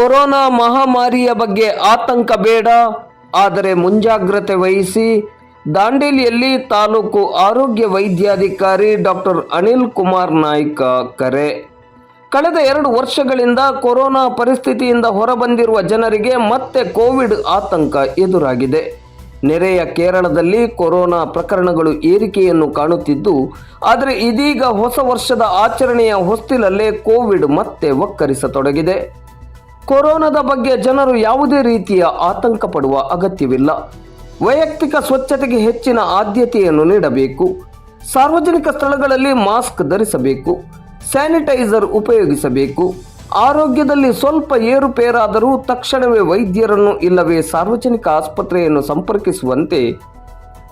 Corona ಮಹಾಮಾರಿಯ ಬಗ್ಗೆ ಆತಂಕ ಬೇಡ, ಆದರೆ ಮುಂಜಾಗ್ರತೆ ವಹಿಸಿ. ದಾಂಡೇಲಿಯಲ್ಲಿ ತಾಲೂಕು ಆರೋಗ್ಯ ವೈದ್ಯಾಧಿಕಾರಿ ಡಾಕ್ಟರ್ ಅನಿಲ್ ಕುಮಾರ್ ನಾಯ್ಕ ಕರೆ. ಕಳೆದ ಎರಡು ವರ್ಷಗಳಿಂದ ಕೊರೋನಾ ಪರಿಸ್ಥಿತಿಯಿಂದ ಹೊರಬಂದಿರುವ ಜನರಿಗೆ ಮತ್ತೆ ಕೋವಿಡ್ ಆತಂಕ ಎದುರಾಗಿದೆ. ನೆರೆಯ ಕೇರಳದಲ್ಲಿ ಕೊರೋನಾ ಪ್ರಕರಣಗಳು ಏರಿಕೆಯನ್ನು ಕಾಣುತ್ತಿದ್ದು, ಆದರೆ ಇದೀಗ ಹೊಸ ವರ್ಷದ ಆಚರಣೆಯ ಹೊಸ್ತಿಲಲ್ಲೇ ಕೋವಿಡ್ ಮತ್ತೆ ಒಕ್ಕರಿಸತೊಡಗಿದೆ ಕೊರೋನಾದ ಬಗ್ಗೆ ಜನರು ಯಾವುದೇ ರೀತಿಯ ಆತಂಕ ಪಡುವ ಅಗತ್ಯವಿಲ್ಲ. ವೈಯಕ್ತಿಕ ಸ್ವಚ್ಛತೆಗೆ ಹೆಚ್ಚಿನ ಆದ್ಯತೆಯನ್ನು ನೀಡಬೇಕು. ಸಾರ್ವಜನಿಕ ಸ್ಥಳಗಳಲ್ಲಿ ಮಾಸ್ಕ್ ಧರಿಸಬೇಕು. ಸ್ಯಾನಿಟೈಸರ್ ಉಪಯೋಗಿಸಬೇಕು. ಆರೋಗ್ಯದಲ್ಲಿ ಸ್ವಲ್ಪ ಏರುಪೇರಾದರೂ ತಕ್ಷಣವೇ ವೈದ್ಯರನ್ನು ಇಲ್ಲವೇ ಸಾರ್ವಜನಿಕ ಆಸ್ಪತ್ರೆಯನ್ನು ಸಂಪರ್ಕಿಸುವಂತೆ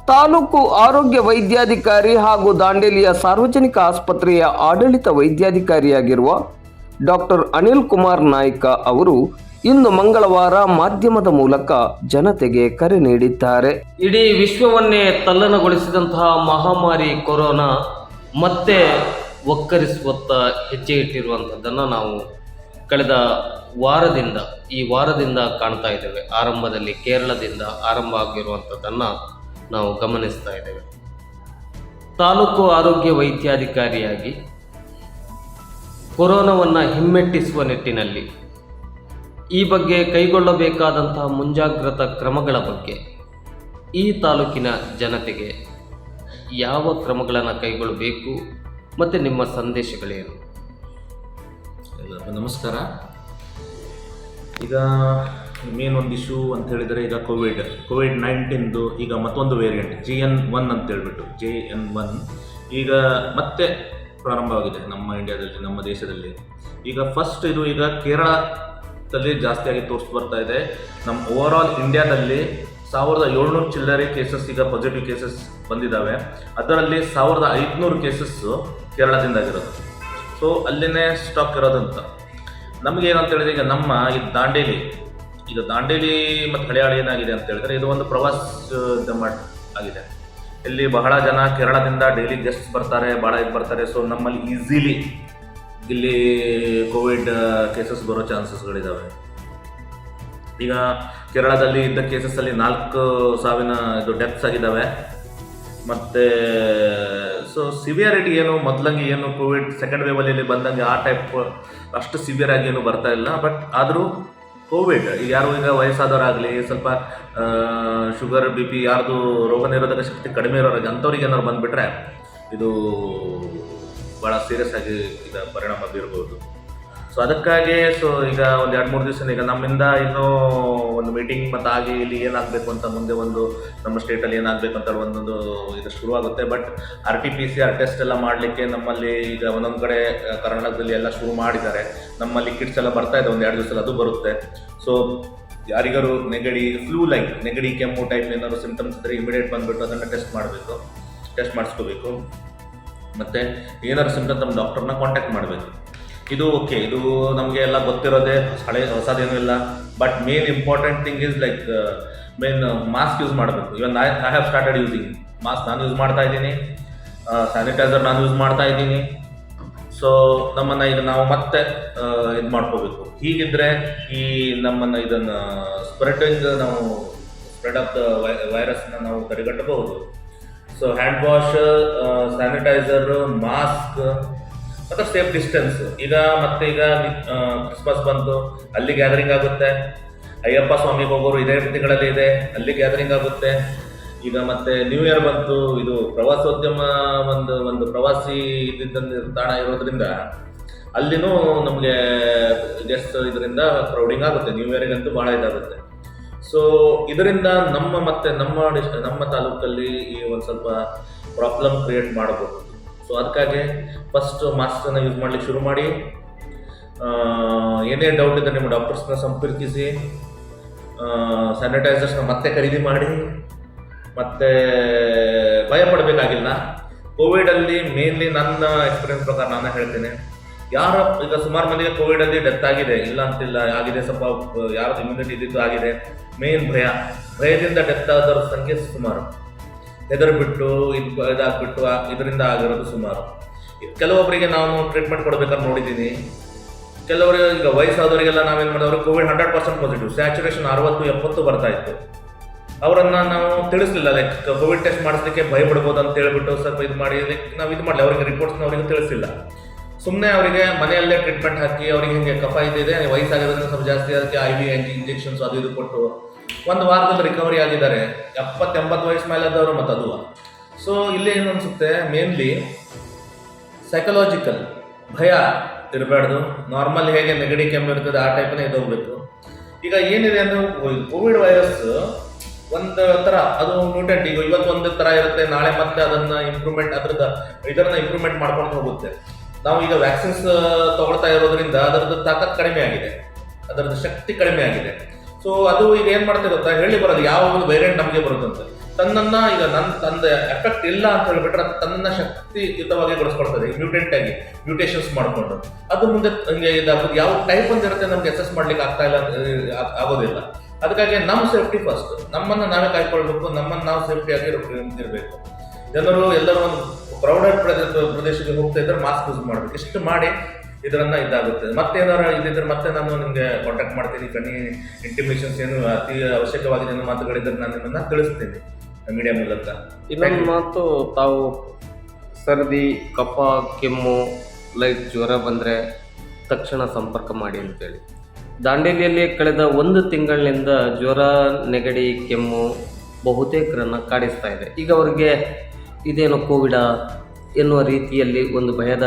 ತಾಲೂಕು ಆರೋಗ್ಯ ವೈದ್ಯಾಧಿಕಾರಿ ಹಾಗೂ ದಾಂಡೇಲಿಯ ಸಾರ್ವಜನಿಕ ಆಸ್ಪತ್ರೆಯ ಆಡಳಿತ ವೈದ್ಯಾಧಿಕಾರಿಯಾಗಿರುವ ಡಾಕ್ಟರ್ ಅನಿಲ್ ಕುಮಾರ್ ನಾಯ್ಕ ಅವರು ಇಂದು ಮಂಗಳವಾರ ಮಾಧ್ಯಮದ ಮೂಲಕ ಜನತೆಗೆ ಕರೆ ನೀಡಿದ್ದಾರೆ. ಇಡೀ ವಿಶ್ವವನ್ನೇ ತಲ್ಲಣಗೊಳಿಸಿದಂತಹ ಮಹಾಮಾರಿ ಕೊರೋನಾ ಮತ್ತೆ ಒಕ್ಕರಿಸುವತ್ತ ಹೆಜ್ಜೆ ಇಟ್ಟಿರುವಂಥದ್ದನ್ನು ನಾವು ಕಳೆದ ವಾರದಿಂದ, ಈ ವಾರದಿಂದ ಕಾಣ್ತಾ ಇದ್ದೇವೆ. ಆರಂಭದಲ್ಲಿ ಕೇರಳದಿಂದ ಆರಂಭ ಆಗಿರುವಂಥದ್ದನ್ನು ನಾವು ಗಮನಿಸ್ತಾ ಇದ್ದೇವೆ. ತಾಲೂಕು ಆರೋಗ್ಯ ವೈದ್ಯಾಧಿಕಾರಿಯಾಗಿ ಕೊರೋನಾವನ್ನು ಹಿಮ್ಮೆಟ್ಟಿಸುವ ನಿಟ್ಟಿನಲ್ಲಿ ಈ ಬಗ್ಗೆ ಕೈಗೊಳ್ಳಬೇಕಾದಂತಹ ಮುಂಜಾಗ್ರತಾ ಕ್ರಮಗಳ ಬಗ್ಗೆ ಈ ತಾಲೂಕಿನ ಜನತೆಗೆ ಯಾವ ಕ್ರಮಗಳನ್ನು ಕೈಗೊಳ್ಳಬೇಕು ಮತ್ತು ನಿಮ್ಮ ಸಂದೇಶಗಳೇನು? ಎಲ್ಲರಿಗೂ ನಮಸ್ಕಾರ. ಈಗ ಮೇನ್ ಒಂದು ಇಶ್ಯೂ ಅಂತ ಹೇಳಿದರೆ ಈಗ ಕೋವಿಡ್ ಕೋವಿಡ್ ನೈನ್ಟೀನ್ದು ಈಗ ಮತ್ತೊಂದು ವೇರಿಯಂಟ್ ಜಿ ಎನ್ ಒನ್ ಅಂತ ಹೇಳ್ಬಿಟ್ಟು ಜೆ ಎನ್ ಒನ್ ಈಗ ಮತ್ತೆ ಪ್ರಾರಂಭವಾಗಿದೆ ನಮ್ಮ ಇಂಡಿಯಾದಲ್ಲಿ, ನಮ್ಮ ದೇಶದಲ್ಲಿ. ಈಗ ಫಸ್ಟ್ ಇದು ಈಗ ಕೇರಳದಲ್ಲಿ ಜಾಸ್ತಿಯಾಗಿ ತೋರಿಸ್ ಬರ್ತಾ ಇದೆ. ನಮ್ಮ ಓವರ್ ಆಲ್ ಇಂಡಿಯಾದಲ್ಲಿ ಸಾವಿರದ ಏಳ್ನೂರು ಚಿಲ್ಲರೆ ಕೇಸಸ್ ಈಗ ಪಾಸಿಟಿವ್ ಕೇಸಸ್ ಬಂದಿದ್ದಾವೆ ಅದರಲ್ಲಿ ಸಾವಿರದ ಐದುನೂರು ಕೇಸಸ್ಸು ಕೇರಳದಿಂದಾಗಿರೋದು ಸೊ ಅಲ್ಲಿನೇ ಸ್ಟಾಕ್ ಇರೋದಂತ. ನಮಗೆ ಏನಂತ ಹೇಳಿದ್ರೆ ಈಗ ನಮ್ಮ ಈ ದಾಂಡೇಲಿ, ಈಗ ದಾಂಡೇಲಿ ಮತ್ತು ಹಳೆಯಾಳಿ ಏನಾಗಿದೆ ಅಂತ ಹೇಳಿದ್ರೆ ಇದು ಒಂದು ಪ್ರವಾಸ ಆಗಿದೆ. ಇಲ್ಲಿ ಬಹಳ ಜನ ಕೇರಳದಿಂದ ಡೈಲಿ ಗೆಸ್ಟ್ ಬರ್ತಾರೆ ಭಾಳ ಇದು ಬರ್ತಾರೆ. ಸೊ ನಮ್ಮಲ್ಲಿ ಈಸಿಲಿ ಇಲ್ಲಿ ಕೋವಿಡ್ ಕೇಸಸ್ ಬರೋ ಚಾನ್ಸಸ್ಗಳಿದ್ದಾವೆ ಈಗ ಕೇರಳದಲ್ಲಿ ಇದ್ದ ಕೇಸಸ್ಸಲ್ಲಿ ನಾಲ್ಕು ಸಾವಿನ ಇದು ಡೆತ್ಸ್ ಆಗಿದ್ದಾವೆ ಮತ್ತು ಸೊ ಸಿವಿಯರಿಟಿ ಏನು, ಮೊದಲಂಗೆ ಏನು ಕೋವಿಡ್ ಸೆಕೆಂಡ್ ವೇವಲ್ಲಿ ಬಂದಂಗೆ ಆ ಟೈಪ್ ಅಷ್ಟು ಸಿವಿಯರ್ ಆಗಿ ಏನು ಬರ್ತಾ ಇಲ್ಲ. ಬಟ್ ಆದರೂ ಕೋವಿಡ್. ಯಾರು ಈಗ ವಯಸ್ಸಾದವರಾಗಲಿ, ಸ್ವಲ್ಪ ಶುಗರ್, ಬಿ ಪಿ ಯಾರ್ದು ರೋಗ ನಿರೋಧಕ ಶಕ್ತಿ ಕಡಿಮೆ ಇರೋರಿಗೆ ಅಂಥವ್ರಿಗೆ ಏನಾದ್ರು ಬಂದುಬಿಟ್ರೆ ಇದು ಭಾಳ ಸೀರಿಯಸ್ ಆಗಿ ಇದು ಪರಿಣಾಮ ಬೀರ್ಬೋದು. ಸೊ ಅದಕ್ಕಾಗಿ ಸೊ ಈಗ ಒಂದು ಎರಡು ಮೂರು ದಿವಸ ಈಗ ನಮ್ಮಿಂದ ಇನ್ನೂ ಒಂದು ಮೀಟಿಂಗ್ ಮತ್ತು ಆಗಿ ಇಲ್ಲಿ ಏನಾಗಬೇಕು ಅಂತ ಮುಂದೆ ಒಂದು ನಮ್ಮ ಸ್ಟೇಟಲ್ಲಿ ಏನಾಗಬೇಕು ಅಂತ ಒಂದೊಂದು ಇದು ಶುರುವಾಗುತ್ತೆ. But R T P C R test ಎಲ್ಲ ಮಾಡಲಿಕ್ಕೆ ನಮ್ಮಲ್ಲಿ ಈಗ ಒಂದೊಂದು ಕಡೆ ಕರ್ನಾಟಕದಲ್ಲಿ ಎಲ್ಲ ಶುರು ಮಾಡಿದ್ದಾರೆ. ನಮ್ಮಲ್ಲಿ ಕಿಟ್ಸ್ ಎಲ್ಲ ಬರ್ತಾ ಇದೆ, ಒಂದು ಎರಡು ದಿವಸ ಅದು ಬರುತ್ತೆ. ಸೊ ಯಾರಿಗಾರು ನೆಗಡಿ ಫ್ಲೂ ಲೈಕ್ ನೆಗಡಿ, ಕೆಮ್ಮು ಟೈಪ್ ಏನಾದ್ರು ಸಿಂಟಮ್ಸ್ ಇದ್ದರೆ ಇಮಿಡಿಯೇಟ್ ಬಂದುಬಿಟ್ಟು ಅದನ್ನು ಟೆಸ್ಟ್ ಮಾಡಬೇಕು. ಟೆಸ್ಟ್ ಮಾಡಿಸ್ಕೋಬೇಕು. ಮತ್ತು ಏನಾದ್ರು ಸಿಂಟಮ್ ತಮ್ಮ ಡಾಕ್ಟರ್ನ ಕಾಂಟ್ಯಾಕ್ಟ್ ಮಾಡಬೇಕು. ಇದು ಓಕೆ ಇದು ನಮಗೆ ಎಲ್ಲ ಗೊತ್ತಿರೋದೇ, ಹಳೆ ಹೊಸದೇನೂ ಇಲ್ಲ. But main important thing is like main mask use ಮಾಡಬೇಕು. Even I I have started using mask ನಾನು ಯೂಸ್ ಮಾಡ್ತಾ ಇದ್ದೀನಿ. ಸ್ಯಾನಿಟೈಸರ್ ನಾನು ಯೂಸ್ ಮಾಡ್ತಾ ಇದ್ದೀನಿ. ಸೊ ನಮ್ಮನ್ನು ಈಗ ನಾವು ಮತ್ತೆ ಇದು ಮಾಡ್ಕೋಬೇಕು. ಹೀಗಿದ್ರೆ ಈ ನಮ್ಮನ್ನು ಇದನ್ನು ಸ್ಪ್ರೆಡಿಂಗ್ ನಾವು ಸ್ಪ್ರೆಡ್ ಆಫ್ ದ ವೈರಸ್ನ ನಾವು ತಡೆಗಟ್ಟಬಹುದು. So hand wash sanitizer mask ಮತ್ತು ಸೇಫ್ ಡಿಸ್ಟೆನ್ಸ್ ಈಗ ಮತ್ತೆ ಈಗ ಕ್ರಿಸ್ಮಸ್ ಬಂತು ಅಲ್ಲಿ ಗ್ಯಾದರಿಂಗ್ ಆಗುತ್ತೆ. ಅಯ್ಯಪ್ಪ ಸ್ವಾಮಿಗೆ ಹೋಗೋರು ಇದೇ ತಿಂಗಳಲ್ಲಿ ಇದೆ, ಅಲ್ಲಿ ಗ್ಯಾದರಿಂಗ್ ಆಗುತ್ತೆ. ಈಗ ಮತ್ತೆ ನ್ಯೂ ಇಯರ್ ಬಂತು, ಇದು ಪ್ರವಾಸೋದ್ಯಮ ಒಂದು ಒಂದು ಪ್ರವಾಸಿ ಇದ್ದಿದ್ದ ತಾಣ ಇರೋದ್ರಿಂದ ಅಲ್ಲಿನೂ ನಮಗೆ ಗೆಸ್ಟ್ ಇದರಿಂದ ಕ್ರೌಡಿಂಗ್ ಆಗುತ್ತೆ. ನ್ಯೂ ಇಯರಿಗಂತೂ ಭಾಳ ಇದಾಗುತ್ತೆ. ಸೊ ಇದರಿಂದ ನಮ್ಮ ಮತ್ತೆ ನಮ್ಮ ನಮ್ಮ ತಾಲೂಕಲ್ಲಿ ಈ ಒಂದು ಸ್ವಲ್ಪ ಪ್ರಾಬ್ಲಮ್ ಕ್ರಿಯೇಟ್ ಮಾಡಬಹುದು ಸೊ ಅದಕ್ಕಾಗಿ ಫಸ್ಟ್ ಮಾಸ್ಕನ್ನು ಯೂಸ್ ಮಾಡಲಿಕ್ಕೆ ಶುರು ಮಾಡಿ. ಏನೇ ಡೌಟ್ ಇದ್ದರೆ ನಿಮ್ಮ ಡಾಕ್ಟರ್ಸ್ನ ಸಂಪರ್ಕಿಸಿ ಸ್ಯಾನಿಟೈಸರ್ಸ್ನ ಮತ್ತೆ ಖರೀದಿ ಮಾಡಿ, ಮತ್ತೆ ಭಯ ಪಡಬೇಕಾಗಿಲ್ಲ. ಕೋವಿಡಲ್ಲಿ ಮೇನ್ಲಿ ನನ್ನ ಎಕ್ಸ್ಪೀರಿಯನ್ಸ್ ಪ್ರಕಾರ ನಾನು ಹೇಳ್ತೇನೆ. ಯಾರ, ಈಗ ಸುಮಾರು ಮಂದಿಗೆ ಕೋವಿಡಲ್ಲಿ ಡೆತ್ ಆಗಿದೆ, ಇಲ್ಲ ಅಂತಿಲ್ಲ, ಆಗಿದೆ ಸ್ವಲ್ಪ ಯಾರದ್ದು ಇಮ್ಯುನಿಟಿ ಇದ್ದಿದ್ದು ಆಗಿದೆ. ಮೇನ್ ಭಯ, ಭಯದಿಂದ ಡೆತ್ ಆದವ್ರ ಸಂಖ್ಯೆ ಸುಮಾರು. ಹೆದರು ಬಿಟ್ಟು ಇದು ಇದಾಗ್ಬಿಟ್ಟು ಇದರಿಂದ ಆಗಿರೋದು ಸುಮಾರು. ಕೆಲವೊಬ್ಬರಿಗೆ ನಾವು ಟ್ರೀಟ್ಮೆಂಟ್ ಕೊಡ್ಬೇಕಾದ್ರೆ ನೋಡಿದ್ದೀನಿ. ಕೆಲವರು ಈಗ ವಯಸ್ಸಾದವರಿಗೆಲ್ಲ ನಾವೇನು ಮಾಡಿದವರು Covid hundred percent positive saturation ಅರವತ್ತು, ಎಪ್ಪತ್ತು ಬರ್ತಾ ಇತ್ತು. ಅವರನ್ನ ನಾವು ತಿಳಿಸ್ಲಿಲ್ಲ ಲೈಕ್ ಕೋವಿಡ್ ಟೆಸ್ಟ್ ಮಾಡಿಸ್ಲಿಕ್ಕೆ ಭಯ ಬಿಡ್ಬೋದು ಅಂತ ಹೇಳ್ಬಿಟ್ಟು ಸ್ವಲ್ಪ ಇದು ಮಾಡಿ ಲೈಕ್ ನಾವು ಇದು ಮಾಡಲಿ ಅವರಿಗೆ ರಿಪೋರ್ಟ್ಸ್ನ ಅವರಿಗೆ ತಿಳಿಸಿಲ್ಲ ಸುಮ್ಮನೆ ಅವರಿಗೆ ಮನೆಯಲ್ಲೇ ಟ್ರೀಟ್ಮೆಂಟ್ ಹಾಕಿ, ಅವರಿಗೆ ಹಿಂಗೆ ಕಫ ಇದೆ ವಯಸ್ಸಾಗೋದ್ರಿಂದ ಸ್ವಲ್ಪ ಜಾಸ್ತಿ, ಅದಕ್ಕೆ ಐ ವಿ ಇಂಜೆಕ್ಷನ್ಸ್ ಅದು ಇದು ಕೊಟ್ಟು ಒಂದು ವಾರದಲ್ಲಿ ರಿಕವರಿ ಆಗಿದ್ದಾರೆ. ಎಪ್ಪತ್ತೆಂಬತ್ತು ವಯಸ್ಸು ಮೇಲೆದವರು ಮತ್ತು ಅದು ಸೊ ಇಲ್ಲಿ ಏನು ಅನಿಸುತ್ತೆ? ಮೇನ್ಲಿ ಸೈಕಲಾಜಿಕಲ್ ಭಯ ಇರಬಾರ್ದು. ನಾರ್ಮಲ್ ಹೇಗೆ ನೆಗಡಿ ಕೆಮ್ಮು ಇರ್ತದೆ, ಆ ಟೈಪ್ನೇ ಇದ್ದೋಗ್ಬೇಕು. ಈಗ ಏನಿದೆ ಅಂದರೆ ಕೋವಿಡ್ ವೈರಸ್ ಒಂದು ಥರ ಅದು ಮ್ಯೂಟೆಂಟ್ ಈಗ ಇವತ್ತು ಒಂದು ಥರ ಇರುತ್ತೆ, ನಾಳೆ ಮತ್ತೆ ಅದನ್ನು ಇಂಪ್ರೂವ್ಮೆಂಟ್ ಅದ್ರದ್ದು ಇದನ್ನ ಇಂಪ್ರೂವ್ಮೆಂಟ್ ಮಾಡ್ಕೊಂಡು ಹೋಗುತ್ತೆ. ನಾವು ಈಗ ವ್ಯಾಕ್ಸಿನ್ಸ್ ತಗೊಳ್ತಾ ಇರೋದ್ರಿಂದ ಅದರದ್ದು ತಾಕತ್ ಕಡಿಮೆ ಆಗಿದೆ. ಅದರದ್ದು ಶಕ್ತಿ ಕಡಿಮೆ ಆಗಿದೆ. ಸೊ ಅದು ಈಗ ಏನು ಮಾಡ್ತಾ ಗೊತ್ತಾ? ಹೇಳಿ ಬರೋದು, ಯಾವ ಒಂದು ವೇರಿಯಂಟ್ ನಮಗೆ ಬರುತ್ತಂತೆ. ತನ್ನನ್ನ ಈಗ ನನ್ನ ತಂದ ಎಫೆಕ್ಟ್ ಇಲ್ಲ ಅಂತ ಹೇಳ್ಬಿಟ್ರೆ ಅದು ತನ್ನ ಶಕ್ತಿಯುತವಾಗಿ ಗೊಳಿಸ್ಕೊಳ್ತದೆ ಮ್ಯೂಟೆಂಟ್ ಆಗಿ ಮ್ಯೂಟೇಷನ್ಸ್ ಮಾಡಿಕೊಂಡು. ಅದು ಮುಂದೆ ಯಾವ ಟೈಪ್ ಅಂತ ಇರುತ್ತೆ ನಮ್ಗೆ ಅಸೆಸ್ ಮಾಡ್ಲಿಕ್ಕೆ ಆಗ್ತಾ ಇಲ್ಲ ಆಗೋದಿಲ್ಲ. ಅದಕ್ಕಾಗಿ ನಮ್ಮ ಸೇಫ್ಟಿ ಫಸ್ಟ್ ನಮ್ಮನ್ನ ನಾವೇ ಕಾಯ್ಕೊಳ್ಬೇಕು, ನಮ್ಮನ್ನ ನಾವು ಸೇಫ್ಟಿಯಾಗಿ ಇರಬೇಕು. ಜನರು ಎಲ್ಲರೂ ಒಂದು ಕ್ರೌಡೆಡ್ ಪ್ರದೇಶ ಪ್ರದೇಶಕ್ಕೆ ಹೋಗ್ತಾ ಇದ್ರೆ ಮಾಸ್ಕ್ ಯೂಸ್ ಮಾಡಬೇಕು. ಇಷ್ಟು ಮಾಡಿ ಇದರನ್ನ ಇದಾಗುತ್ತೆ. ಮತ್ತೆ ಏನಾರು ಇದಿದ್ರೆ ಮತ್ತೆ ನಾನು ನಿಮಗೆ ಕಾಂಟ್ಯಾಕ್ಟ್ ಮಾಡ್ತೀನಿ. ಕಣ್ಣಿ ಇಂಟಿಮೇಷನ್ಸ್ ಏನು ಅತಿ ಅವಶ್ಯಕವಾಗಿದೆ ಅನ್ನೋ ಮಾತುಗಳಿದ್ರೆ ನಾನು ನಿಮ್ಮನ್ನ ತಿಳಿಸ್ತೀನಿ ಮೀಡಿಯಾ ಮೂಲಕ. ಇನ್ನೊಂದು ಮಾತು ತಾವು ಸರ್ದಿ ಕಫ ಕೆಮ್ಮು ಲೈಕ್ ಜ್ವರ ಬಂದರೆ ತಕ್ಷಣ ಸಂಪರ್ಕ ಮಾಡಿ ಅಂತೇಳಿ. ದಾಂಡೇಲಿಯಲ್ಲಿ ಕಳೆದ ಒಂದು ತಿಂಗಳಿನಿಂದ ಜ್ವರ ನೆಗಡಿ ಕೆಮ್ಮು ಬಹುತೇಕರನ್ನು ಕಾಡಿಸ್ತಾ ಇದೆ. ಈಗ ಅವರಿಗೆ ಇದೇನು ಕೋವಿಡ ಎನ್ನುವ ರೀತಿಯಲ್ಲಿ ಒಂದು ಭಯದ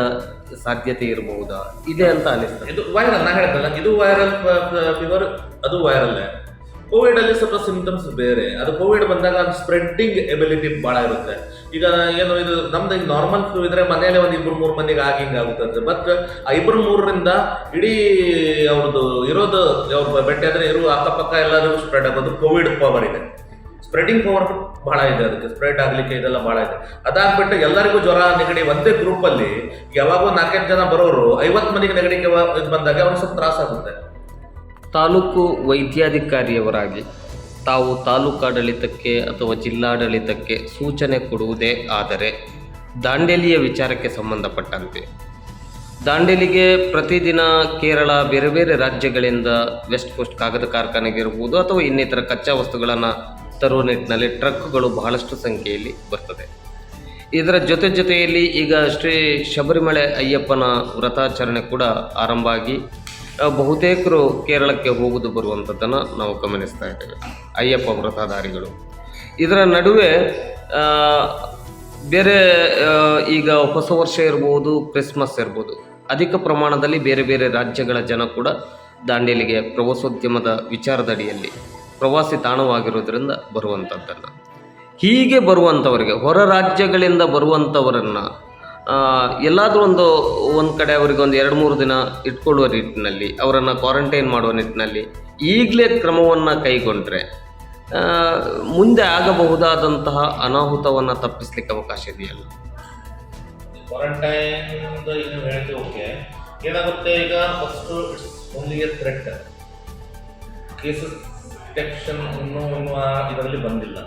ಸಾಧ್ಯತೆ ಇರಬಹುದಾ? ಇದೆ ಅಂತ ಅನಿಸ್ತದೆ ಇದು ವೈರಲ್ ನಾ ಹೇಳ್ತಲ್ಲ ಇದು ವೈರಲ್ ಫೀವರ್ ಅದು ವೈರಲ್ ಕೋವಿಡ್ ಅಲ್ಲಿ ಸ್ವಲ್ಪ ಸಿಂಪ್ಟಮ್ಸ್ ಬೇರೆ. ಅದು ಕೋವಿಡ್ ಬಂದಾಗ ಅದು ಸ್ಪ್ರೆಡ್ಡಿಂಗ್ ಎಬಿಲಿಟಿ ಬಹಳ ಇರುತ್ತೆ. ಈಗ ಏನು, ಇದು ನಮ್ದು ಈಗ ನಾರ್ಮಲ್ ಫ್ಲೂ ಇದ್ರೆ ಮನೆಯಲ್ಲೇ ಒಂದು ಇಬ್ರು ಮೂರು ಮಂದಿಗೆ ಆಗಿ ಹಿಂಗೆ ಆಗುತ್ತೆ ಬಟ್ ಆ ಇಬ್ಬರು ಮೂರರಿಂದ ಇಡೀ ಅವ್ರದ್ದು ಇರೋದು, ಅವ್ರ ಬೆಟ್ಟ ಇರೋ ಅಕ್ಕಪಕ್ಕ ಎಲ್ಲರಿಗೂ ಸ್ಪ್ರೆಡ್ ಆಗೋದು ಕೋವಿಡ್ ಪವರ್ ಇದೆ. ಸ್ಪ್ರೆಡಿಂಗ್ ಪವರ್ ಬಹಳ ಇದೆ ಅದಕ್ಕೆ. ಸ್ಪ್ರೆಡ್ ಆಗಲಿಕ್ಕೆ ಇದೆಲ್ಲ ಬಹಳ ಇದೆ. ಅದಾಗ್ಬಿಟ್ಟು ಎಲ್ಲರಿಗೂ ಜ್ವರ, ನೆಗಡಿ ಒಂದೇ ಗ್ರೂಪ್ ಅಲ್ಲಿ ಯಾವಾಗೋ ನಾಲ್ಕೈದು ಜನ ಬರೋರು ಐವತ್ತು ಮಂದಿಗೆ ನೆಗಡಿಗೆ ಬಂದಾಗ ಅವ್ರಿಗೆ ಸ್ವಲ್ಪ ತ್ರಾಸಾಗುತ್ತೆ ತಾಲೂಕು ವೈದ್ಯಾಧಿಕಾರಿಯವರಾಗಿ ತಾವು ತಾಲೂಕಾಡಳಿತಕ್ಕೆ ಅಥವಾ ಜಿಲ್ಲಾಡಳಿತಕ್ಕೆ ಸೂಚನೆ ಕೊಡುವುದೇ ಆದರೆ ದಾಂಡೇಲಿಯ ವಿಚಾರಕ್ಕೆ ಸಂಬಂಧಪಟ್ಟಂತೆ. ದಾಂಡೇಲಿಗೆ ಪ್ರತಿದಿನ ಕೇರಳ ಬೇರೆ ಬೇರೆ ರಾಜ್ಯಗಳಿಂದ ವೆಸ್ಟ್ ಕೋಸ್ಟ್ ಕಾಗದ ಕಾರ್ಖಾನೆಗೆ ಇರಬಹುದು ಅಥವಾ ಇನ್ನಿತರ ಕಚ್ಚಾ ವಸ್ತುಗಳನ್ನು ತರುವ ನಿಟ್ಟಿನಲ್ಲಿ ಟ್ರಕ್ಗಳು ಬಹಳಷ್ಟು ಸಂಖ್ಯೆಯಲ್ಲಿ ಬರ್ತದೆ. ಇದರ ಜೊತೆ ಜೊತೆಯಲ್ಲಿ ಈಗ ಶ್ರೀ ಶಬರಿಮಲೆ ಅಯ್ಯಪ್ಪನ ವ್ರತಾಚರಣೆ ಕೂಡ ಆರಂಭ ಆಗಿ ಬಹುತೇಕರು ಕೇರಳಕ್ಕೆ ಹೋಗುವುದು ಬರುವಂಥದ್ದನ್ನು ನಾವು ಗಮನಿಸ್ತಾ ಇದ್ದೇವೆ. ಅಯ್ಯಪ್ಪ ವ್ರತಧಾರಿಗಳು. ಇದರ ನಡುವೆ ಬೇರೆ ಈಗ ಹೊಸ ವರ್ಷ ಇರ್ಬೋದು, ಕ್ರಿಸ್ಮಸ್ ಇರ್ಬೋದು, ಅಧಿಕ ಪ್ರಮಾಣದಲ್ಲಿ ಬೇರೆ ಬೇರೆ ರಾಜ್ಯಗಳ ಜನ ಕೂಡ ದಾಂಡೇಲಿಗೆ ಪ್ರವಾಸೋದ್ಯಮದ ವಿಚಾರದಡಿಯಲ್ಲಿ ಪ್ರವಾಸಿ ತಾಣವಾಗಿರೋದ್ರಿಂದ ಬರುವಂಥದ್ದನ್ನು ಹೀಗೆ ಬರುವಂಥವರಿಗೆ ಹೊರ ರಾಜ್ಯಗಳಿಂದ ಬರುವಂಥವರನ್ನು ಎಲ್ಲಾದರೂ ಒಂದು ಒಂದು ಕಡೆ ಅವರಿಗೆ ಒಂದು ಎರಡು ಮೂರು ದಿನ ಇಟ್ಕೊಳ್ಳುವ ನಿಟ್ಟಿನಲ್ಲಿ, ಅವರನ್ನು ಕ್ವಾರಂಟೈನ್ ಮಾಡುವ ನಿಟ್ಟಿನಲ್ಲಿ ಈಗಲೇ ಕ್ರಮವನ್ನು ಕೈಗೊಂಡ್ರೆ ಮುಂದೆ ಆಗಬಹುದಾದಂತಹ ಅನಾಹುತವನ್ನು ತಪ್ಪಿಸ್ಲಿಕ್ಕೆ ಅವಕಾಶ ಇದೆಯಲ್ಲ? ಕ್ವಾರಂಟೈನ್ ಓಕೆ ಏನಾಗುತ್ತೆ ಈಗ ಫಸ್ಟ್ ಒಂದಿಗೆ ಥ್ರೆಟ್ ಕೇಸಸ್ ಡಿಟೆಕ್ಷನ್ ಅನ್ನೋ ಅನ್ನುವ ಇದರಲ್ಲಿ ಬಂದಿಲ್ಲ.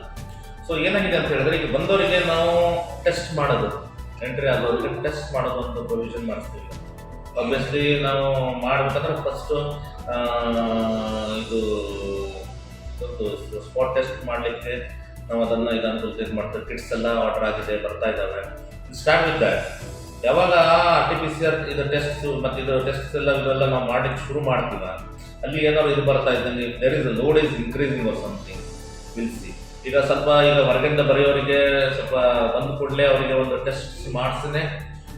ಸೊ ಏನಾಗಿದೆ ಅಂತ ಹೇಳಿದ್ರೆ, ಈಗ ಬಂದವರಿಗೆ ನಾವು ಟೆಸ್ಟ್ ಮಾಡೋದು ಎಂಟ್ರಿ ಆಗೋರಿಗೆ ಟೆಸ್ಟ್ ಮಾಡೋದು ಅಂತ ಪ್ರೊವಿಷನ್ ಮಾಡಿಸ್ತೀವಿ. ಆಬ್ವಿಯಸ್ಲಿ ನಾವು ಮಾಡಬೇಕಂದ್ರೆ ಫಸ್ಟು ಇದು ಸ್ಪಾಟ್ ಟೆಸ್ಟ್ ಮಾಡಲಿಕ್ಕೆ ನಾವು ಅದನ್ನು ಇದನ್ನು ಇದು ಮಾಡ್ತೇವೆ ಕಿಟ್ಸ್ ಎಲ್ಲ ಆರ್ಡರ್ ಆಗಿದೆ, ಬರ್ತಾ ಇದ್ದಾವೆ. ಸ್ಟಾರ್ಟ್ ವಿತ್ ದ್ಯಾಟ್ ಯಾವಾಗ R T P C R ಇದು ಟೆಸ್ಟ್ ಮತ್ತು ಇದು ಟೆಸ್ಟ್ ಎಲ್ಲ ಇದೆಲ್ಲ ನಾವು ಮಾಡಲಿಕ್ಕೆ ಶುರು ಮಾಡ್ತೀವ, ಅಲ್ಲಿ ಏನಾದ್ರು ಇದು ಬರ್ತಾ ಇದ್ದಂಗೆ there is load is increasing or something see ಈಗ ಸ್ವಲ್ಪ ಈಗ ಹೊರಗಿಂದ ಬರೆಯೋರಿಗೆ ಸ್ವಲ್ಪ ಬಂದ ಕೂಡಲೇ ಅವರಿಗೆ ಒಂದು ಟೆಸ್ಟ್ ಮಾಡಿಸಿನೇ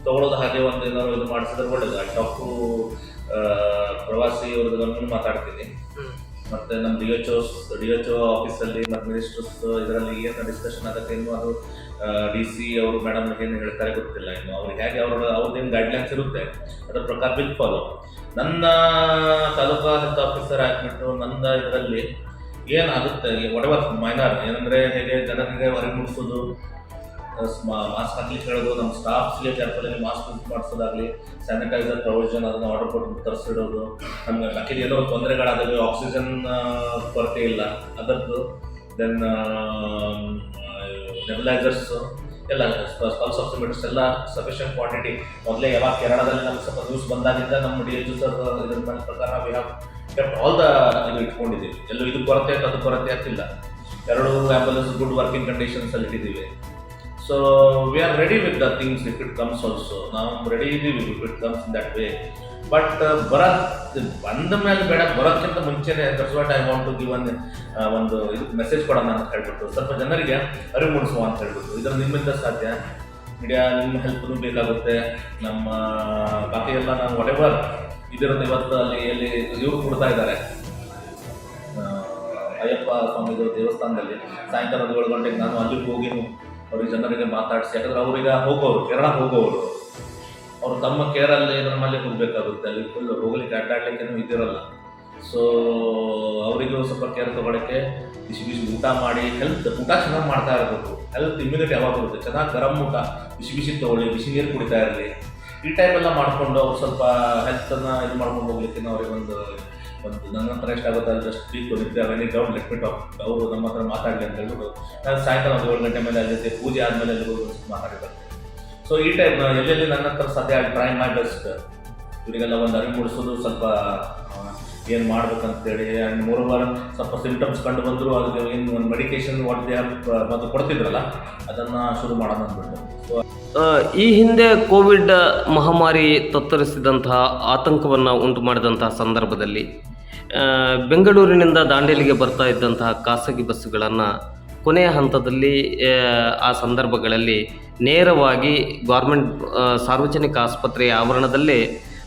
ತಗೊಳ್ಳೋದು ಹಾಗೆ ಒಂದು ಏನಾದ್ರು ಇದು ಮಾಡಿಸಿದ್ರೆ ಒಳ್ಳೇದು. ಡಾಕ್ಟ್ರು ಪ್ರವಾಸಿ ಅವ್ರದ್ದು ಮಾತಾಡ್ತೀನಿ. ಮತ್ತೆ ನಮ್ಮ D H D H O ಆಫೀಸಲ್ಲಿ ಮತ್ತು ಮಿನಿಸ್ಟರ್ಸ್ ಇದರಲ್ಲಿ ಏನು ಡಿಸ್ಕಷನ್ ಆಗುತ್ತೆ ಇನ್ನು ಅದು ಡಿ ಸಿ ಅವರು ಮೇಡಮ್ ಏನು ಹೇಳ್ತಾರೆ ಗೊತ್ತಿಲ್ಲ ಇನ್ನು. ಅವ್ರಿಗೆ ಹೇಗೆ ಅವರು, ಅವ್ರದ್ದೇನು ಗೈಡ್ಲೈನ್ಸ್ ಇರುತ್ತೆ, ಅದರ ಪ್ರಕಾರ ಬಿಲ್ ಫಾಲೋ ನನ್ನ ತಾಲೂಕಾ ಹೆಲ್ತ್ ಆಫೀಸರ್ ಆಗಿಬಿಟ್ಟು ನನ್ನ ಇದರಲ್ಲಿ ಏನಾಗುತ್ತೆ ಒಡವರ್ ಮೈನರ್ ಏನಂದರೆ ಹೇಗೆ ಜನರಿಗೆ ಹೊರಗೆ ಮುಡಿಸೋದು ಮಾಸ್ಕ್ ಹಾಕ್ಲಿಕ್ಕೆ ಹೇಳೋದು ನಮ್ಮ ಸ್ಟಾಫ್ಸ್ಗೆ ಕ್ಯಾಪಲ್ಲಿ ಮಾಸ್ಕ್ ಯೂಸ್ ಮಾಡಿಸೋದಾಗಲಿ ಸ್ಯಾನಿಟೈಸರ್ ಪ್ರೊವಿಷನ್ ಅದನ್ನು ಆರ್ಡರ್ ಕೊಟ್ಟು ತರಿಸಿಡೋದು. ನಮ್ಗೆ ಬಾಕಿ ಏನೋ ತೊಂದರೆಗಳಾದಾಗ ಆಕ್ಸಿಜನ್ ಕೊರತೆ ಇಲ್ಲ. ಅದರದ್ದು ದೆನ್ ನೆಬಲೈಸರ್ಸು ಎಲ್ಲ ಪಲ್ಸ್ ಆಕ್ಸಿಮೀಟರ್ಸ್ ಎಲ್ಲ ಸಫಿಷಿಯಂಟ್ ಕ್ವಾಂಟಿಟಿ ಮೊದಲೇ ಯಾವಾಗ ಕೇರಳದಲ್ಲಿ ನಮ್ಗೆ ಸ್ವಲ್ಪ ನ್ಯೂಸ್ ಬಂದಾಗಿಂದ ನಮ್ಮ ಡಿ ಎಚ್ ಸರ್ ಇದ್ರ ಪ್ರಕಾರ we have kept all the ಇದು ಇಟ್ಕೊಂಡಿದ್ದೀವಿ. ಎಲ್ಲೂ ಇದು ಕೊರತೆ ಅದು ಕೊರತೆ ಆಗ್ತಿಲ್ಲ ಎರಡು ಆ್ಯಂಬುಲೆನ್ಸ್ ಗುಡ್ ವರ್ಕಿಂಗ್ ಕಂಡೀಷನ್ಸ್ ಅಲ್ಲಿ ಇಟ್ಟಿದ್ದೀವಿ. So we are ready with the things if it comes also ನಾವು ರೆಡಿ ಇದೀವಿ if it comes in that way but ಬರತ್ ಬಂದ ಮೇಲೆ ಬೇಡ, ಬರೋಕ್ಕಿಂತ ಮುಂಚೆನೆ that's what I want to give ಒಂದು ಒಂದು ಇದು ಮೆಸೇಜ್ ಕೊಡೋಣ ಅಂತ ಹೇಳ್ಬಿಟ್ಟು, ಸ್ವಲ್ಪ ಜನರಿಗೆ ಅರಿವು ಮೂಡಿಸುವ ಅಂತ ಹೇಳ್ಬಿಟ್ಟು. ಇದರ ನಿಮ್ಮಿಂದ ಸಾಧ್ಯ? ಮೀಡಿಯಾ ನಿಮ್ಮ ಹೆಲ್ಪ್ನು ಬೇಕಾಗುತ್ತೆ. ನಮ್ಮ ಬಾಕಿ ಎಲ್ಲ ನಾನು ಒಡೆವರ್ ಇದಿರೋದು ಇವತ್ತು ಅಲ್ಲಿ ಎಲ್ಲಿ ಇವರು ಕೊಡ್ತಾ ಇದ್ದಾರೆ. ಅಯ್ಯಪ್ಪ ಸ್ವಾಮಿದು ದೇವಸ್ಥಾನದಲ್ಲಿ ಸಾಯಂಕಾಲ ಏಳು ಗಂಟೆಗೆ ನಾನು ಅಲ್ಲಿಗೆ ಹೋಗಿ ಅವ್ರಿಗೆ ಜನರಿಗೆ ಮಾತಾಡಿಸಿ, ಯಾಕಂದ್ರೆ ಅವ್ರೀಗ ಹೋಗೋರು, ಕೇರಳ ಹೋಗೋರು. ಅವರು ತಮ್ಮ ಕೇರಲ್ಲಿ ನಮ್ಮಲ್ಲಿ ಹೋಗ್ಬೇಕಾಗುತ್ತೆ ಅಲ್ಲಿ ಫುಲ್ ಹೋಗ್ಲಿಕ್ಕೆ ಅಡ್ಡಾಡ್ಲಿಕ್ಕೆ ಇದಿರಲ್ಲ. ಸೊ ಅವರಿಗೂ ಸ್ವಲ್ಪ ಕೇರ್ ತಗೊಳಕ್ಕೆ ಬಿಸಿ ಬಿಸಿ ಊಟ ಮಾಡಿ ಹೆಲ್ತ್ ಊಟ ಚೆನ್ನಾಗಿ ಮಾಡ್ತಾ ಇರಬೇಕು. ಹೆಲ್ತ್ ಇಮ್ಯುನಿಟಿ ಯಾವಾಗ ಬರುತ್ತೆ ಚೆನ್ನಾಗಿ ಗರಂ ಊಟ, ಬಿಸಿ ಬಿಸಿ ತಗೊಳ್ಳಿ, ಬಿಸಿ ನೀರು ಕುಡಿತಾ ಇರಲಿ. ಈ ಟೈಪ್ ಎಲ್ಲ ಮಾಡಿಕೊಂಡು ಅವ್ರು ಸ್ವಲ್ಪ ಹೆಲ್ತನ್ನು ಇದು ಮಾಡ್ಕೊಂಡು ಹೋಗ್ಲಿಕ್ಕೆ ಅವ್ರಿಗೆ ಒಂದು ಒಂದು ನನ್ನ ಹತ್ರ ಎಷ್ಟಾಗುತ್ತೆ ಅಲ್ಲಿ ಜಸ್ಟ್ ಸ್ಪೀಕ್ ನಿದ್ದೆ ವೆನಿ ಡೌನ್ ಲೆಟ್ ಬಿಟ್ ಅವರು ನಮ್ಮ ಹತ್ರ ಮಾತಾಡಲಿ ಅಂತ ಹೇಳ್ಬಿಟ್ಟು ನಾನು ಸಾಯಂಕಾಲ ಒಂದು ಏಳು ಗಂಟೆ ಮೇಲೆ ಅಲ್ಲಿ ಪೂಜೆ ಆದಮೇಲೆ ಅಲ್ಲಿ ಹೋಗಿ ಮಾತಾಡಿ ಬರ್ತೀನಿ. ಸೊ ಈ ಟೈಪ್ ಎಲ್ಲೆಲ್ಲಿ ನನ್ನ ಹತ್ರ ಸದ್ಯ ಟ್ರೈ ಮೈ ಇವರಿಗೆಲ್ಲ ಒಂದು ಅರಿವು ಮೂಡಿಸೋದು ಸ್ವಲ್ಪ ಏನು ಮಾಡ್ಬೇಕಂತೇಳಿ ಆ್ಯಂಡ್ ಮೂರು ವಾರ ಸ್ವಲ್ಪ ಸಿಂಪ್ಟಮ್ಸ್ ಕಂಡು ಬಂದರೂ, ಅದಕ್ಕೆ ಏನು ಒಂದು ಮೆಡಿಕೇಶನ್ ವಾಟ್ ದೇ ಮತ್ತು ಕೊಡ್ತಿದ್ರಲ್ಲ, ಅದನ್ನು ಶುರು ಮಾಡೋಣ ಅಂದ್ಬಿಟ್ಟು. ಈ ಹಿಂದೆ ಕೋವಿಡ್ ಮಹಾಮಾರಿ ತತ್ತರಿಸಿದಂತಹ ಆತಂಕವನ್ನು ಉಂಟು ಮಾಡಿದಂತಹ ಸಂದರ್ಭದಲ್ಲಿ ಬೆಂಗಳೂರಿನಿಂದ ದಾಂಡೇಲಿಗೆ ಬರ್ತಾ ಇದ್ದಂತಹ ಖಾಸಗಿ ಬಸ್ಸುಗಳನ್ನು ಕೊನೆಯ ಹಂತದಲ್ಲಿ ಆ, ಸಂದರ್ಭಗಳಲ್ಲಿ ನೇರವಾಗಿ ಗೌರ್ಮೆಂಟ್ ಸಾರ್ವಜನಿಕ ಆಸ್ಪತ್ರೆಯ ಆವರಣದಲ್ಲೇ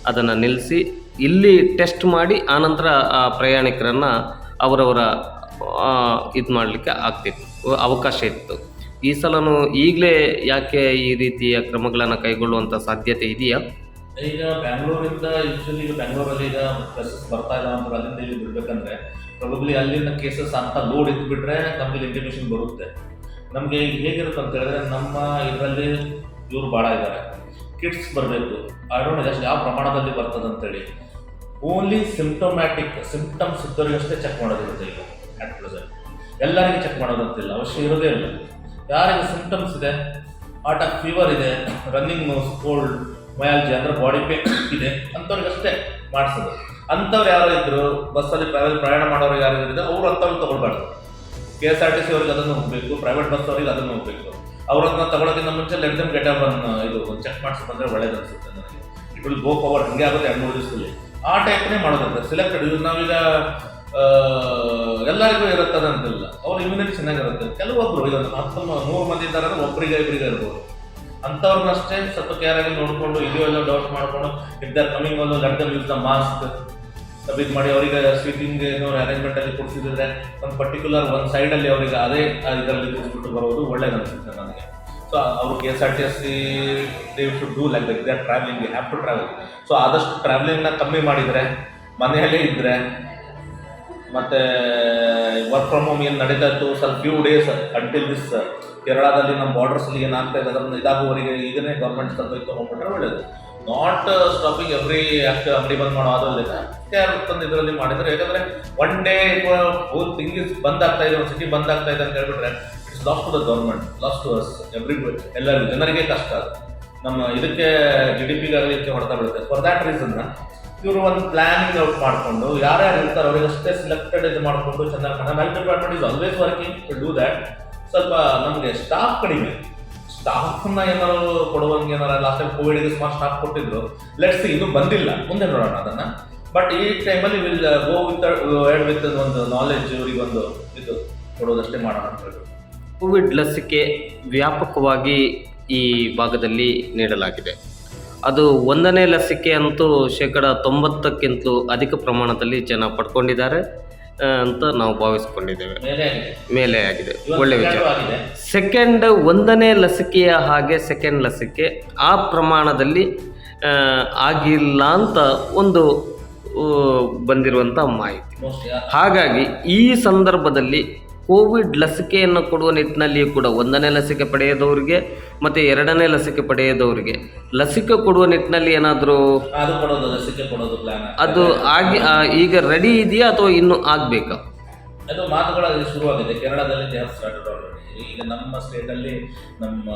ಅದನ್ನು ನಿಲ್ಲಿಸಿ ಇಲ್ಲಿ ಟೆಸ್ಟ್ ಮಾಡಿ ಆನಂತರ ಆ ಪ್ರಯಾಣಿಕರನ್ನು ಅವರವರ ಇದು ಮಾಡಲಿಕ್ಕೆ ಆಗ್ತಿತ್ತು ಅವಕಾಶ ಇತ್ತು. ಈ ಸಲನೂ ಈಗಲೇ ಯಾಕೆ ಈ ರೀತಿಯ ಕ್ರಮಗಳನ್ನು ಕೈಗೊಳ್ಳುವಂಥ ಸಾಧ್ಯತೆ ಇದೆಯಾ? ಈಗ ಬ್ಯಾಂಗ್ಳೂರಿಂದ ಯೂಶಲಿ ಈಗ ಬ್ಯಾಂಗ್ಳೂರಲ್ಲಿ ಈಗ ಕೇಸಸ್ ಬರ್ತಾ ಇಲ್ಲ ಅಂತ ಅಲ್ಲಿಂದ ಇಲ್ಲಿ ಬಿಡ್ಬೇಕಂದ್ರೆ ಪ್ರಾಬಬ್ಲಿ ಅಲ್ಲಿನ ಕೇಸಸ್ ಅಂತ ಲೋಡ್ ಇದ್ಬಿಟ್ರೆ ನಮಗೆ ಇಂಟಿಮೇಷನ್ ಬರುತ್ತೆ. ನಮಗೆ ಈಗ ಹೇಗಿರುತ್ತೆ ಅಂತ ಹೇಳಿದ್ರೆ ನಮ್ಮ ಇದರಲ್ಲಿ ಇವರು ಭಾಳ ಇದ್ದಾರೆ ಕಿಡ್ಸ್ ಬರಬೇಕು. ಡೋಂಟ್ ಜಸ್ಟ್ ಯಾವ ಪ್ರಮಾಣದಲ್ಲಿ ಬರ್ತದೆ ಅಂತೇಳಿ. ಓನ್ಲಿ ಸಿಂಪ್ಟೊಮ್ಯಾಟಿಕ್ ಸಿಂಪ್ಟಮ್ಸ್ ಇದ್ದವರಿಗಷ್ಟೇ ಚೆಕ್ ಮಾಡೋದಿರುತ್ತೆ ಈಗ ಅಟ್ ಪ್ರೆಸೆಂಟ್ ಎಲ್ಲರಿಗೂ ಚೆಕ್ ಮಾಡೋದಂತಿಲ್ಲ, ಅವಶ್ಯ ಇರೋದೇ ಇಲ್ಲ. ಯಾರಿಗೆ ಸಿಂಪ್ಟಮ್ಸ್ ಇದೆ? ಆಟ ಫೀವರ್ ಇದೆ ರನ್ನಿಂಗ್ ನೋಸ್ ಕೋಲ್ಡ್ ಮಯಾಲ್ಜಿ ಅಂದ್ರೆ ಬಾಡಿ ಪೇನ್ ಇದೆ ಅಂಥವ್ರಿಗಷ್ಟೇ ಮಾಡಿಸೋದು. ಅಂಥವ್ರು ಯಾರು ಇದ್ರು ಬಸ್ಸಲ್ಲಿ ಟ್ರಾವೆಲ್ ಪ್ರಯಾಣ ಮಾಡೋರು ಯಾರು ಇದ್ರೆ, ಅವರು ಅಂಥವ್ರು ತಗೊಳ್ಬಾರ್ದು. K S R T C ಅವ್ರಿಗೆ ಅದನ್ನು ಹೋಗಬೇಕು ಪ್ರೈವೇಟ್ ಬಸ್ ಅವ್ರಿಗೆ ಅದನ್ನು ಹೋಗಬೇಕು. ಅವ್ರನ್ನ ತಗೊಳ್ಳೋಕ್ಕಿಂತ ಮುಂಚೆ ಲೆಟ್ ದಮ್ ಗೆಟ್ ಅಪ್ ಇದು ಚೆಕ್ ಮಾಡಿಸಿ ಬಂದರೆ ಒಳ್ಳೇದು ಅನಿಸುತ್ತೆ ನನಗೆ. ಇಟ್ ವಿಲ್ ಗೋ ಪವರ್ ಹಂಗೆ ಆಗುತ್ತೆ ಎರಡು ಮೂರು ದಿವಸದಲ್ಲಿ. ಆ ಟೈಪ್ನೇ ಮಾಡೋದಂತೆ. ಸೆಲೆಕ್ಟೆಡ್ ಇವ್ರು ನಾವೀಗ ಎಲ್ಲರಿಗೂ ಇರುತ್ತದೆ ಅಂತಿಲ್ಲ ಅವ್ರ ಇಮ್ಯುನಿಟಿ ಚೆನ್ನಾಗಿರುತ್ತೆ. ಕೆಲವೊಬ್ಬರು ಈಗ ಹತ್ತೊಂಬತ್ತು ಹತ್ತು ನೂರು ಮಂದಿ ಇದ್ದಾರೆ ಒಬ್ಬರಿಗೆ ಇಬ್ಬರಿಗೆ ಇರ್ಬೋದು. ಅಂಥವ್ರನ್ನಷ್ಟೇ ಸ್ವಲ್ಪ ಕೇರ್ ಆಗಿ ನೋಡಿಕೊಂಡು ಇದೆಯೋ ಎಲ್ಲ ಡೌಟ್ ಮಾಡಿಕೊಂಡು ಇಫ್ ದರ್ ಕಮಿಂಗ್ ಒಂದು let use the mask submit ಮಾಡಿ ಅವರಿಗೆ ಸೀಟಿಂಗ್ ಏನೋ ಅರೇಂಜ್ಮೆಂಟ್ ಅಲ್ಲಿ ಕೊಡಿಸಿದ್ರೆ, ಒಂದು ಪರ್ಟಿಕ್ಯುಲರ್ ಒಂದು ಸೈಡಲ್ಲಿ ಅವರಿಗೆ ಅದೇ ಇದರಲ್ಲಿ ಕೂರಿಸ್ಬಿಟ್ಟು ಬರೋದು ಒಳ್ಳೇದು ಅನಿಸುತ್ತೆ ನನಗೆ. ಸೊ ಅವರು K S R T S C they should do like that they are travelling have to travel so ಆದಷ್ಟು ಟ್ರಾವೆಲಿಂಗ್ನ ಕಮ್ಮಿ ಮಾಡಿದರೆ, ಮನೆಯಲ್ಲೇ ಇದ್ದರೆ ಮತ್ತು ವರ್ಕ್ ಫ್ರಮ್ ಹೋಮ್ ಏನು ನಡೀತಾ ಇತ್ತು ಸ್ವಲ್ಪ ಫ್ಯೂ ಡೇಸ್ ಅಂಟಿಲ್ ದಿಸ್ ಕೇರಳದಲ್ಲಿ ನಮ್ಮ ಬಾರ್ಡರ್ಸಲ್ಲಿ ಏನಾಗ್ತಾ ಇದೆ, ಅದನ್ನು ಇದಾಗುವವರೆಗೆ ಈಗನೇ ಗೌರ್ಮೆಂಟ್ ಸ್ವಲ್ಪ ತೊಗೊಂಡ್ಬಿಟ್ರೆ ಒಳ್ಳೆಯದು ನಾಟ್ ಸ್ಟಾಪಿಂಗ್ ಎವ್ರಿ ಆ್ಯಕ್ಟ್ ಅಂಗಡಿ ಬಂದ್ ಮಾಡೋ ಅದರಲ್ಲಿಲ್ಲ ಕೇರ್ ತಂದು ಇದರಲ್ಲಿ ಮಾಡಿದ್ರೆ. ಯಾಕಂದರೆ one day whole thing is bandh ಆಗ್ತಾ ಇದೆ, ಒಂದು ಸಿಟಿ ಬಂದ್ ಆಗ್ತಾ ಇದೆ ಅಂತ ಹೇಳ್ಬಿಟ್ರೆ it's loss to the government loss to us every ಎಲ್ಲರಿಗೂ. ಜನರಿಗೆ ಕಷ್ಟ ಅದು. ನಮ್ಮ ಇದಕ್ಕೆ ಜಿ ಡಿ ಪಿಗಾಗಲಿ ಹೊಡೆತ ಬೀಳುತ್ತೆ. ಫಾರ್ ದ್ಯಾಟ್ ರೀಸನ್ ಇವರು ಒಂದು ಪ್ಲಾನಿಂಗ್ ಔಟ್ ಮಾಡಿಕೊಂಡು ಯಾರ್ಯಾರು ಇರ್ತಾರೆ ಅವ್ರಿಗೆ ಅಷ್ಟೇ ಸಿಲೆಕ್ಟೆಡ್ ಇದು ಮಾಡಿಕೊಂಡು ಚೆನ್ನಾಗಿ ನಮ್ಮ health department is always working to do that ಸ್ವಲ್ಪ ನಮಗೆ ಸ್ಟಾಫ್ ಕಡಿಮೆ. ಸ್ಟಾಫ್ನ ಏನಾದ್ರು ಕೊಡುವಂಗೆ ಏನಾರ ಲಾಸ್ಟ್ ಟೈಮ್ ಕೋವಿಡ್ಗೆ ಸುಮಾರು ಸ್ಟಾಫ್ ಕೊಟ್ಟಿದ್ರು. ಲೆಟ್ಸ್ ಇದು ಬಂದಿಲ್ಲ. ಮುಂದೆ ನೋಡೋಣ ಅದನ್ನು. ಬಟ್ ಈ ಟೈಮಲ್ಲಿ ವಿಲ್ ಗೋ ವಿತ್ ಎಡ್ ವಿತ್ ಒಂದು ನಾಲೆಜ್ ಇವರಿಗೆ ಒಂದು ಇದು ಕೊಡೋದಷ್ಟೇ ಮಾಡೋಣ ಅಂತ ಹೇಳಿ ಕೋವಿಡ್ ಲಸಿಕೆ ವ್ಯಾಪಕವಾಗಿ ಈ ಭಾಗದಲ್ಲಿ ನೀಡಲಾಗಿದೆ. ಅದು ಒಂದನೇ ಲಸಿಕೆ ಅಂತೂ ಶೇಕಡ ತೊಂಬತ್ತಕ್ಕಿಂತಲೂ ಅಧಿಕ ಪ್ರಮಾಣದಲ್ಲಿ ಜನ ಪಡ್ಕೊಂಡಿದ್ದಾರೆ ಅಂತ ನಾವು ಭಾವಿಸ್ಕೊಂಡಿದ್ದೇವೆ. ಮೇಲೆ ಆಗಿದೆ. ಒಳ್ಳೆ ವಿಚಾರ. ಸೆಕೆಂಡ್ ಒಂದನೇ ಲಸಿಕೆಯ ಹಾಗೆ ಸೆಕೆಂಡ್ ಲಸಿಕೆ ಆ ಪ್ರಮಾಣದಲ್ಲಿ ಆಗಿಲ್ಲ ಅಂತ ಒಂದು ಬಂದಿರುವಂಥ ಮಾಹಿತಿ. ಹಾಗಾಗಿ ಈ ಸಂದರ್ಭದಲ್ಲಿ ಕೋವಿಡ್ ಲಸಿಕೆಯನ್ನು ಕೊಡುವ ನಿಟ್ಟಿನಲ್ಲಿಯೂ ಕೂಡ ಒಂದನೇ ಲಸಿಕೆ ಪಡೆಯದವರಿಗೆ ಮತ್ತು ಎರಡನೇ ಲಸಿಕೆ ಪಡೆಯದವರಿಗೆ ಲಸಿಕೆ ಕೊಡುವ ನಿಟ್ಟಿನಲ್ಲಿ ಏನಾದರೂ ಅದು ಆಗಿ ಈಗ ರೆಡಿ ಇದೆಯಾ ಅಥವಾ ಇನ್ನೂ ಆಗಬೇಕಾ? ಅದು ಮಾತುಗಳ ಶುರುವಾಗಿದೆ. ಕೇರಳದಲ್ಲಿ ದೇ ಸ್ಟಾರ್ಟ್ ಸ್ಟಾರ್ಟೆಡ್ ಆಲ್ರೆಡಿ ಈಗ ನಮ್ಮ ಸ್ಟೇಟಲ್ಲಿ ನಮ್ಮ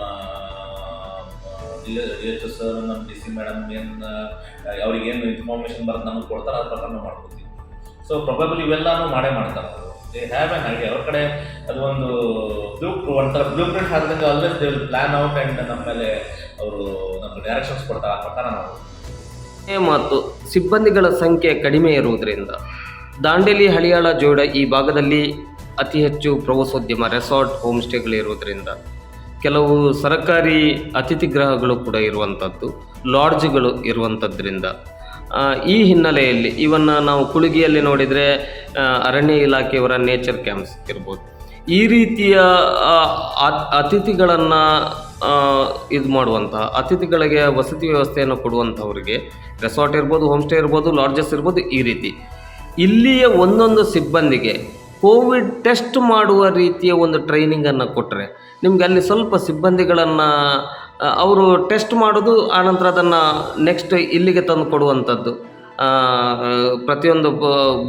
ಡಿ ಎಚ್ ಸರ್ ನಮ್ಮ ಡಿ ಸಿ ಮೇಡಮ್ ಏನು ಅವ್ರಿಗೆ ಏನು ಇನ್ಫಾರ್ಮೇಷನ್ ಬರುತ್ತೆ ನಮಗೆ ಕೊಡ್ತಾರೆ ಅದ್ರ ಪ್ರಕಾರ ಮಾಡ್ಕೊತೀವಿ. ಸೊ ಪ್ರೊಬಬಲಿ ಇವೆಲ್ಲನೂ ಮಾಡೇ ಮಾಡ್ತಾರೆ. ದೇ ಹ್ಯಾವ್ ಆ್ಯನ್ ಐಡಿಯಾ ಅವ್ರ ಕಡೆ ಅದು ಒಂದು ಬ್ಲೂ ಒಂಥರ blue print ಹಾಕಿದಂಗೆ always they will plan out and ನಮ್ಮ ಮೇಲೆ ಅವರು ನಮ್ಗೆ ಡೈರೆಕ್ಷನ್ಸ್ ಕೊಡ್ತಾರೆ ಆ ಪ್ರಕಾರ ನಾವು. ಮಾತು, ಸಿಬ್ಬಂದಿಗಳ ಸಂಖ್ಯೆ ಕಡಿಮೆ ಇರುವುದರಿಂದ. ದಾಂಡೇಲಿ, ಹಳಿಯಾಳ ಜೋಡ ಈ ಭಾಗದಲ್ಲಿ ಅತಿ ಹೆಚ್ಚು ಪ್ರವಾಸೋದ್ಯಮ ರೆಸಾರ್ಟ್ ಹೋಮ್ ಸ್ಟೇಗಳಿರುವುದರಿಂದ ಕೆಲವು ಸರಕಾರಿ ಅತಿಥಿ ಗೃಹಗಳು ಕೂಡ ಇರುವಂಥದ್ದು ಲಾಡ್ಜ್ಗಳು ಇರುವಂಥದ್ರಿಂದ ಈ ಹಿನ್ನೆಲೆಯಲ್ಲಿ ಇವನ್ನ ನಾವು ಕುಳುಗಿಯಲ್ಲಿ ನೋಡಿದರೆ ಅರಣ್ಯ ಇಲಾಖೆಯವರ ನೇಚರ್ ಕ್ಯಾಂಪ್ಸ್ ಇರ್ಬೋದು. ಈ ರೀತಿಯ ಅತಿಥಿಗಳನ್ನು ಇದು ಮಾಡುವಂತಹ, ಅತಿಥಿಗಳಿಗೆ ವಸತಿ ವ್ಯವಸ್ಥೆಯನ್ನು ಕೊಡುವಂಥವ್ರಿಗೆ ರೆಸಾರ್ಟ್ ಇರ್ಬೋದು ಹೋಮ್ ಸ್ಟೇ ಇರ್ಬೋದು ಲಾಡ್ಜಸ್ ಇರ್ಬೋದು ಈ ರೀತಿ. ಇಲ್ಲಿಯ ಒಂದೊಂದು ಸಿಬ್ಬಂದಿಗೆ ಕೋವಿಡ್ ಟೆಸ್ಟ್ ಮಾಡುವ ರೀತಿಯ ಒಂದು ಟ್ರೈನಿಂಗನ್ನು ಕೊಟ್ಟರೆ ನಿಮಗೆ ಅಲ್ಲಿ ಸ್ವಲ್ಪ ಸಿಬ್ಬಂದಿಗಳನ್ನು ಅವರು ಟೆಸ್ಟ್ ಮಾಡೋದು ಆನಂತರ ಅದನ್ನು ನೆಕ್ಸ್ಟ್ ಇಲ್ಲಿಗೆ ತಂದು ಕೊಡುವಂಥದ್ದು. ಪ್ರತಿಯೊಂದು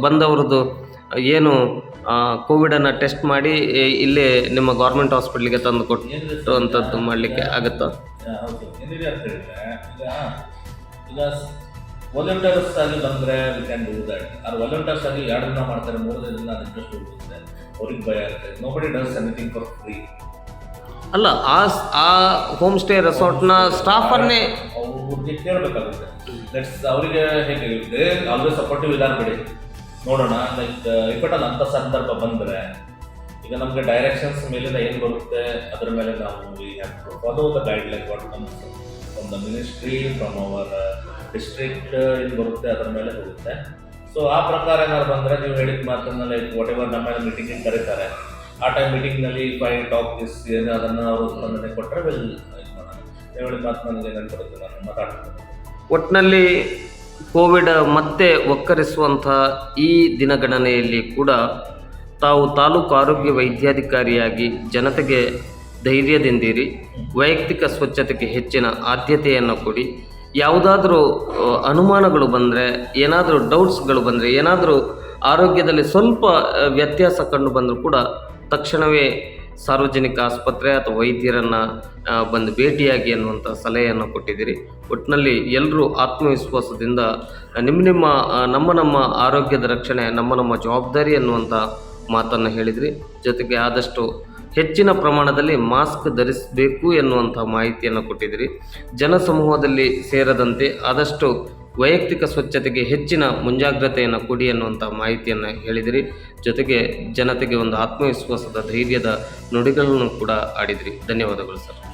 ಬಂದವರದ್ದು ಏನು ಕೋವಿಡನ್ನು ಟೆಸ್ಟ್ ಮಾಡಿ ಇಲ್ಲೇ ನಿಮ್ಮ ಗೌರ್ಮೆಂಟ್ ಹಾಸ್ಪಿಟ್ಲಿಗೆ ತಂದು ಕೊಟ್ಟುವಂಥದ್ದು ಮಾಡಲಿಕ್ಕೆ ಆಗುತ್ತಾ? ವಾಲಂಟಿಯರ್ಸ್ ಆಗಿ ಬಂದರೆ we can do that or volunteers ಆಗಿ ಎರಡು ದಿನ ಮಾಡ್ತಾರೆ, ಮೂರು ದಿನ ಅದಕ್ಕೆ ಇಂಟ್ರೆಸ್ಟ್ ಹೋಗುತ್ತೆ ಅವ್ರಿಗೆ ಭಯ ಇರುತ್ತೆ. ನೋ ಬಡಿ ಡಸ್ ಎನಿಥಿಂಗ್ ಫಾರ್ ಫ್ರೀ ಅಲ್ಲ, ಆ ಆ ಹೋಮ್ ಸ್ಟೇ ರೆಸಾರ್ಟ್ನ ಸ್ಟಾಫನ್ನೇ ಅವ್ರಿಗೆ ಕೇಳಬೇಕಾಗುತ್ತೆ. ದಟ್ಸ್ ಅವರಿಗೆ ಹೇಗೆ ಆಲ್ವೇಸ್ ಸಪೋರ್ಟಿವ್ ಇದಾರ ಬಿಡಿ. ನೋಡೋಣ ಲೈಕ್ ಇಪ್ಪಟ್ಟಲ್ಲಿ ಅಂಥ ಸಂದರ್ಭ ಬಂದರೆ, ಈಗ ನಮಗೆ ಡೈರೆಕ್ಷನ್ಸ್ ಮೇಲಿಂದ ಏನು ಬರುತ್ತೆ? ಅದರ ಮೇಲೆ ನಾವು we have to follow the guide like what from the ministry from our district ಏನು ಬರುತ್ತೆ, ಅದರ ಮೇಲೆ ಹೋಗುತ್ತೆ. ಸೊ ಆ ಪ್ರಕಾರ ಏನಾದ್ರು ಬಂದರೆ ನೀವು ಹೇಳಿದ ಮಾತನ್ನ ಲೈಕ್ ವಾಟ್ ಎವರ್ ನಮ್ಮ ಮೀಟಿಂಗಿಗೆ ಕರೀತಾರೆ ಆ ಟೈಮ್ ಮೀಟಿಂಗ್ನಲ್ಲಿ ಫೈ ಟಾಕ್ ದಿಸ್ ಏನು ಅದನ್ನು ಅವರು ಸ್ಪಂದನೆ ಕೊಟ್ಟರೆ ವೆಲ್ ಇದು ಮಾಡೋಣ. ಹೇಳಿದ ಮಾತು ನನಗೆ ನೆನಪಡುತ್ತೆ ನಾನು ಮಾತಾಡ್ತೀನಿ. ಒಟ್ಟಿನಲ್ಲಿ ಕೋವಿಡ್ ಮತ್ತೆ ಒಕ್ಕರಿಸುವಂಥ ಈ ದಿನಗಣನೆಯಲ್ಲಿ ಕೂಡ ತಾವು ತಾಲೂಕು ಆರೋಗ್ಯ ವೈದ್ಯಾಧಿಕಾರಿಯಾಗಿ ಜನತೆಗೆ ಧೈರ್ಯದಿಂದಿರಿ, ವೈಯಕ್ತಿಕ ಸ್ವಚ್ಛತೆಗೆ ಹೆಚ್ಚಿನ ಆದ್ಯತೆಯನ್ನು ಕೊಡಿ. ಯಾವುದಾದರೂ ಅನುಮಾನಗಳು ಬಂದರೆ, ಏನಾದರೂ ಡೌಟ್ಸ್ಗಳು ಬಂದರೆ, ಏನಾದರೂ ಆರೋಗ್ಯದಲ್ಲಿ ಸ್ವಲ್ಪ ವ್ಯತ್ಯಾಸ ಕಂಡು ಬಂದರೂ ಕೂಡ ತಕ್ಷಣವೇ ಸಾರ್ವಜನಿಕ ಆಸ್ಪತ್ರೆ ಅಥವಾ ವೈದ್ಯರನ್ನು ಬಂದು ಭೇಟಿಯಾಗಿ ಅನ್ನುವಂಥ ಸಲಹೆಯನ್ನು ಕೊಟ್ಟಿದ್ದೀರಿ. ಒಟ್ಟಿನಲ್ಲಿ ಎಲ್ಲರೂ ಆತ್ಮವಿಶ್ವಾಸದಿಂದ ನಿಮ್ಮ ನಿಮ್ಮ ನಮ್ಮ ನಮ್ಮ ಆರೋಗ್ಯದ ರಕ್ಷಣೆ, ನಮ್ಮ ನಮ್ಮ ಜವಾಬ್ದಾರಿ ಅನ್ನುವಂಥ ಮಾತನ್ನು ಹೇಳಿದ್ರಿ. ಜೊತೆಗೆ ಆದಷ್ಟು ಹೆಚ್ಚಿನ ಪ್ರಮಾಣದಲ್ಲಿ ಮಾಸ್ಕ್ ಧರಿಸಬೇಕು ಎನ್ನುವಂಥ ಮಾಹಿತಿಯನ್ನು ಕೊಟ್ಟಿದ್ದೀರಿ. ಜನಸಮೂಹದಲ್ಲಿ ಸೇರದಂತೆ ಆದಷ್ಟು ವೈಯಕ್ತಿಕ ಸ್ವಚ್ಛತೆಗೆ ಹೆಚ್ಚಿನ ಮುಂಜಾಗ್ರತೆಯನ್ನು ಕೊಡಿ ಅನ್ನುವಂಥ ಮಾಹಿತಿಯನ್ನು ಹೇಳಿದಿರಿ. ಜೊತೆಗೆ ಜನತೆಗೆ ಒಂದು ಆತ್ಮವಿಶ್ವಾಸದ ಧೈರ್ಯದ ನುಡಿಗಳನ್ನು ಕೂಡ ಆಡಿದಿರಿ. ಧನ್ಯವಾದಗಳು ಸರ್.